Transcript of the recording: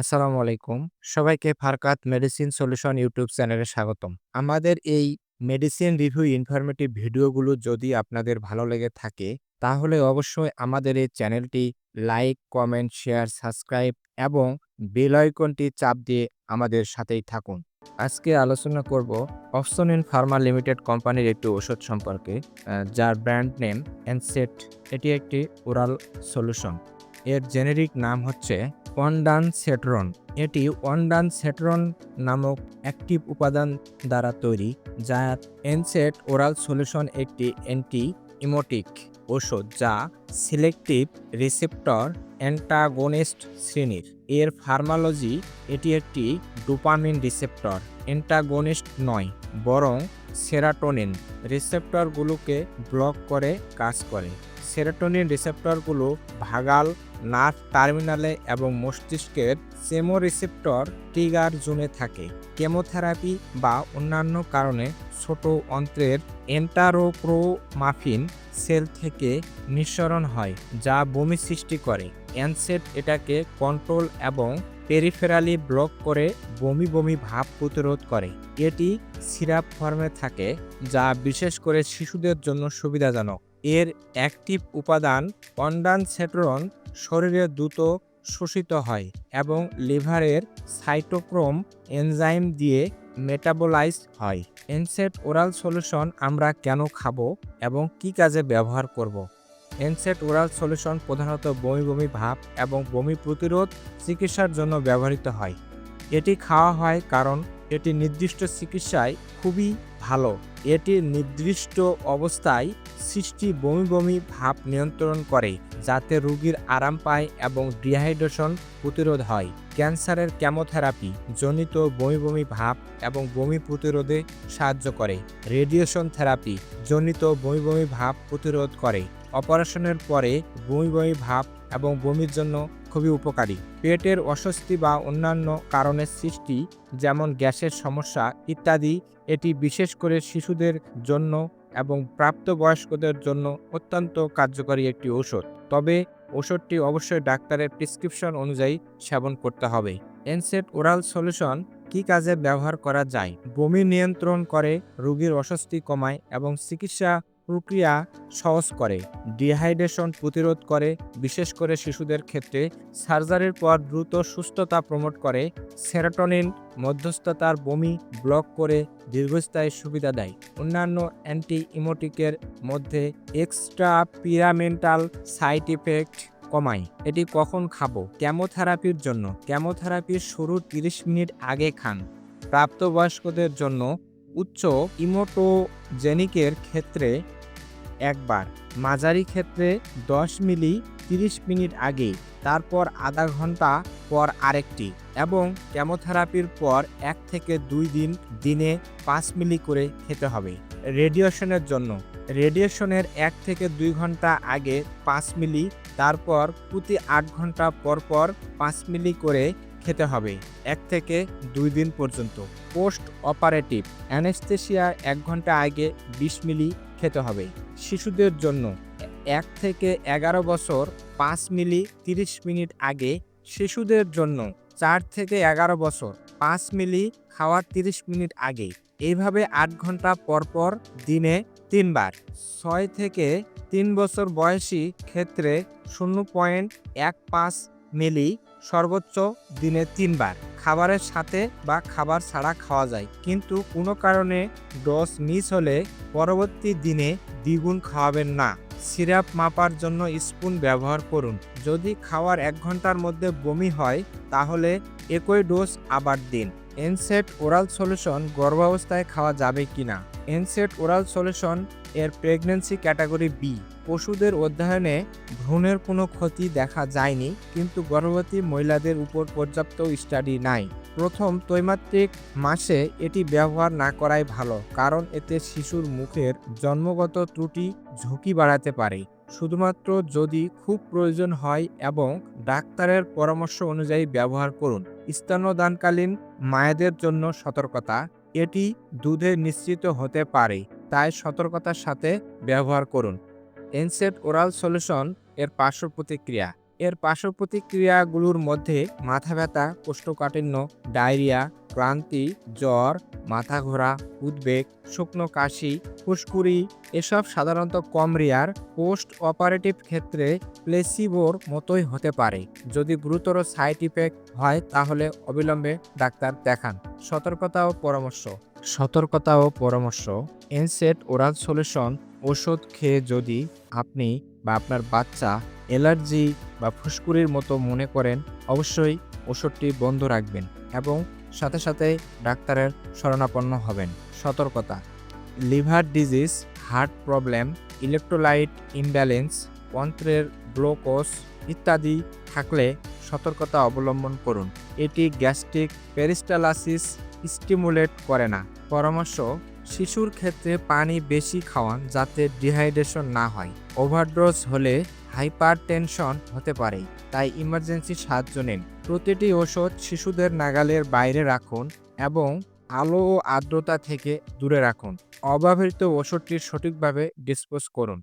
আসসালামু আলাইকুম। সবাইকে ফারকাত মেডিসিন সলিউশন ইউটিউব চ্যানেলে স্বাগতম। আমাদের এই মেডিসিন রিভিউ ইনফরমেটিভ ভিডিওগুলো যদি আপনাদের ভালো লেগে থাকে, তাহলে অবশ্যই আমাদের এই চ্যানেলটি লাইক, কমেন্ট, শেয়ার, সাবস্ক্রাইব এবং বেল আইকনটি চাপ দিয়ে আমাদের সাথেই থাকুন। আজকে আলোচনা করব অপশন ইন ফার্মা লিমিটেড কোম্পানির একটি ওষুধ সম্পর্কে, যার ব্র্যান্ড নেম এনসেট। এটি একটি ওরাল সলিউশন। এর জেনেরিক নাম হচ্ছে অনডানসেট্রন। এটি অনডানসেট্রন নামক অ্যাক্টিভ উপাদান দ্বারা তৈরি, যা এনসেট ওরাল সলিউশন একটি অ্যান্টি-ইমোটিক ওষুধ যা সিলেক্টিভ রিসেপ্টর অ্যান্টাগনিস্ট শ্রেণির। এর ফার্মালজি এটি একটি ডোপামিন রিসেপ্টর অ্যান্টাগনিস্ট নয়, বরং সেরাটোনিন রিসেপ্টরগুলোকে ব্লক করে কাজ করে। সেরাটোনিন রিসেপ্টরগুলো ভাগাল নার্ভ টার্মিনালে এবং মস্তিষ্কের চেমোরিসেপ্টর ট্রিগার জোনে থাকে। কেমোথেরাপি বা অন্যান্য কারণে ছোট অন্ত্রের এন্টারোক্রোমাফিন সেল থেকে নিঃসরণ হয়, যা বমি সৃষ্টি করে। অ্যানসেট এটাকে কন্ট্রোল এবং পেরিফেরালি ব্লক করে বমি বমি ভাব প্রতিরোধ করে। এটি সিরাপ ফর্মে থাকে, যা বিশেষ করে শিশুদের জন্য সুবিধাজনক। এর অ্যাক্টিভ উপাদান অনডানসেট্রন শরীরে দ্রুত শোষিত হয় এবং লিভারের সাইটোক্রোম এনজাইম দিয়ে মেটাবোলাইজ হয়। এনসেট ওরাল সলিউশন আমরা কেন খাব এবং কি কাজে ব্যবহার করব। এনসেট ওরাল সলিউশন প্রধানত বমি বমি ভাব এবং বমি প্রতিরোধ চিকিৎসার জন্য ব্যবহৃত হয়। এটি খাওয়া হয় কারণ এটি নির্দিষ্ট চিকিৎসায় খুবই ভালো। এটি নির্দিষ্ট অবস্থায় সৃষ্টি বমি বমি ভাব নিয়ন্ত্রণ করে, যাতে রোগীর আরাম পায় এবং ডিহাইড্রেশন প্রতিরোধ হয়। ক্যান্সারের কেমোথেরাপি জনিত বমি বমি ভাব এবং বমি প্রতিরোধে সাহায্য করে। রেডিয়েশন থেরাপি জনিত বমি বমি ভাব প্রতিরোধ করে। অপারেশনের পরে বমি বমি ভাব এবং বমির জন্য খুবই উপকারী। পেটের অস্বস্তি বা অন্যান্য কারণের সৃষ্টি, যেমন গ্যাসের সমস্যা ইত্যাদি এটি বিশেষ করে শিশুদের জন্য এবং প্রাপ্তবয়স্কদের জন্য অত্যন্ত কার্যকরী একটি ঔষধ। তবে ওষুধটি অবশ্যই ডাক্তারের প্রেসক্রিপশন অনুযায়ী সেবন করতে হবে। এনসেট ওরাল সলিউশন কি কাজে ব্যবহার করা যায়? বমি নিয়ন্ত্রণ করে, রোগীর অস্বস্তি কমায় এবং চিকিৎসা প্রক্রিয়া সহজ করে। ডিহাইড্রেশন প্রতিরোধ করে, বিশেষ করে শিশুদের ক্ষেত্রে। সার্জারির পর দ্রুত সুস্থতা প্রমোট করে। সেরোটোনিন মধ্যস্থতার বমি ব্লক করে দীর্ঘস্থায়ী সুবিধা দেয়। অন্যান্য অ্যান্টি-ইমোটিকের মধ্যে এক্সট্রা পিরামেন্টাল সাইড ইফেক্ট কমায়। এটি কখন খাব? ক্যামোথেরাপির জন্য ক্যামোথেরাপির শুরুর ৩০ মিনিট আগে খান। প্রাপ্তবয়স্কদের জন্য উচ্চ ইমোটোজেনিকের ক্ষেত্রে একবার, মাঝারি ক্ষেত্রে ১০ মিলি ৩০ মিনিট আগে, তারপর আধা ঘণ্টা পর আরেকটি এবং কেমোথেরাপির পর এক থেকে দুই দিন দিনে পাঁচ মিলি করে খেতে হবে। রেডিয়েশনের জন্য রেডিয়েশনের এক থেকে দুই ঘণ্টা আগে পাঁচ মিলি, তারপর প্রতি আট ঘণ্টা পর পর পাঁচ মিলি করে খেতে হবে এক থেকে দুই দিন পর্যন্ত। পোস্ট অপারেটিভ অ্যানেস্থেসিয়া এক ঘণ্টা আগে বিশ মিলি খেতে হবে। শিশুদের জন্য এক থেকে এগারো বছর পাঁচ মিলি তিরিশ মিনিট আগে, শিশুদের জন্য চার থেকে এগারো বছর পাঁচ মিলি খাওয়ার তিরিশ মিনিট আগে। এইভাবে আট ঘণ্টা পর পর দিনে তিনবার। ছয় থেকে তিন বছর বয়সী ক্ষেত্রে শূন্য পয়েন্ট এক পাঁচ মিলি সর্বোচ্চ দিনে তিনবার। খাবারের সাথে বা খাবার ছাড়া খাওয়া যায়, কিন্তু কোনো কারণে ডোজ মিস হলে পরবর্তী দিনে দ্বিগুণ খাওয়াবেন না। সিরাপ মাপার জন্য স্পুন ব্যবহার করুন। যদি খাওয়ার এক ঘণ্টার মধ্যে বমি হয়, তাহলে একই ডোজ আবার দিন। এনসেট ওরাল সলিউশন গর্ভাবস্থায় খাওয়া যাবে কিনা? এনসেট ওরাল সলিউশন এর প্রেগনেন্সি ক্যাটাগরি বি। পশুদের অধ্যয়নে ভ্রূণের কোনো ক্ষতি দেখা যায়নি, কিন্তু গর্ভবতী মহিলাদের উপর পর্যাপ্ত স্টাডি নাই। প্রথম ত্রৈমাত্রিক মাসে এটি ব্যবহার না করাই ভালো, কারণ এতে শিশুর মুখের জন্মগত ত্রুটি ঝুঁকি বাড়াতে পারে। শুধুমাত্র যদি খুব প্রয়োজন হয় এবং ডাক্তারের পরামর্শ অনুযায়ী ব্যবহার করুন। স্তন্যদানকালীন মায়েদের জন্য সতর্কতা, এটি দুধে নিশ্চিত হতে পারে, তাই সতর্কতার সাথে ব্যবহার করুন। এনসেট ওরাল সলিউশন এর পার্শ্ব প্রতিক্রিয়া। এর পার্শ্ব প্রতিক্রিয়াগুলোর মধ্যে মাথা ব্যথা, কোষ্ঠকাঠিন্য, ডায়রিয়া, ক্লান্তি, জ্বর, মাথা ঘোরা, উদ্বেগ, শুকনো কাশি, ফুসকুড়ি এসব সাধারণত কম রেয়ার পোস্ট অপারেটিভ ক্ষেত্রে প্লেসিবোর মতোই হতে পারে। যদি গুরুতর সাইড ইফেক্ট হয় তাহলে অবিলম্বে ডাক্তার দেখান। সতর্কতা ও পরামর্শ। সতর্কতা ও পরামর্শ এনসেট ওরাল সলিউশন ওষুধ খেয়ে যদি আপনি বা আপনার বাচ্চা অ্যালার্জি বা ফুসকুড়ির মতো মনে করেন, অবশ্যই ওষুধটি বন্ধ রাখবেন এবং সাথে সাথে ডাক্তারের শরণাপন্ন হবেন। সতর্কতা, liver disease, heart problem, electrolyte imbalance, অন্ত্রের গ্লুকোজ ইত্যাদি থাকলে সতর্কতা অবলম্বন করুন। এটি গ্যাস্ট্রিক পেরিস্টালাসিস স্টিমুলেট করে না। পরামর্শ, শিশুর ক্ষেত্রে পানি বেশি খাওয়ান যাতে ডিহাইড্রেশন না হয়। ওভারডোজ হলে হাইপার টেনশন হতে পারে, তাই ইমার্জেন্সি সাহায্য নিন। প্রতিটি ওষুধ শিশুদের নাগালের বাইরে রাখুন এবং আলো ও আর্দ্রতা থেকে দূরে রাখুন। অব্যবহৃত ওষুধটি সঠিকভাবে ডিসপোজ করুন।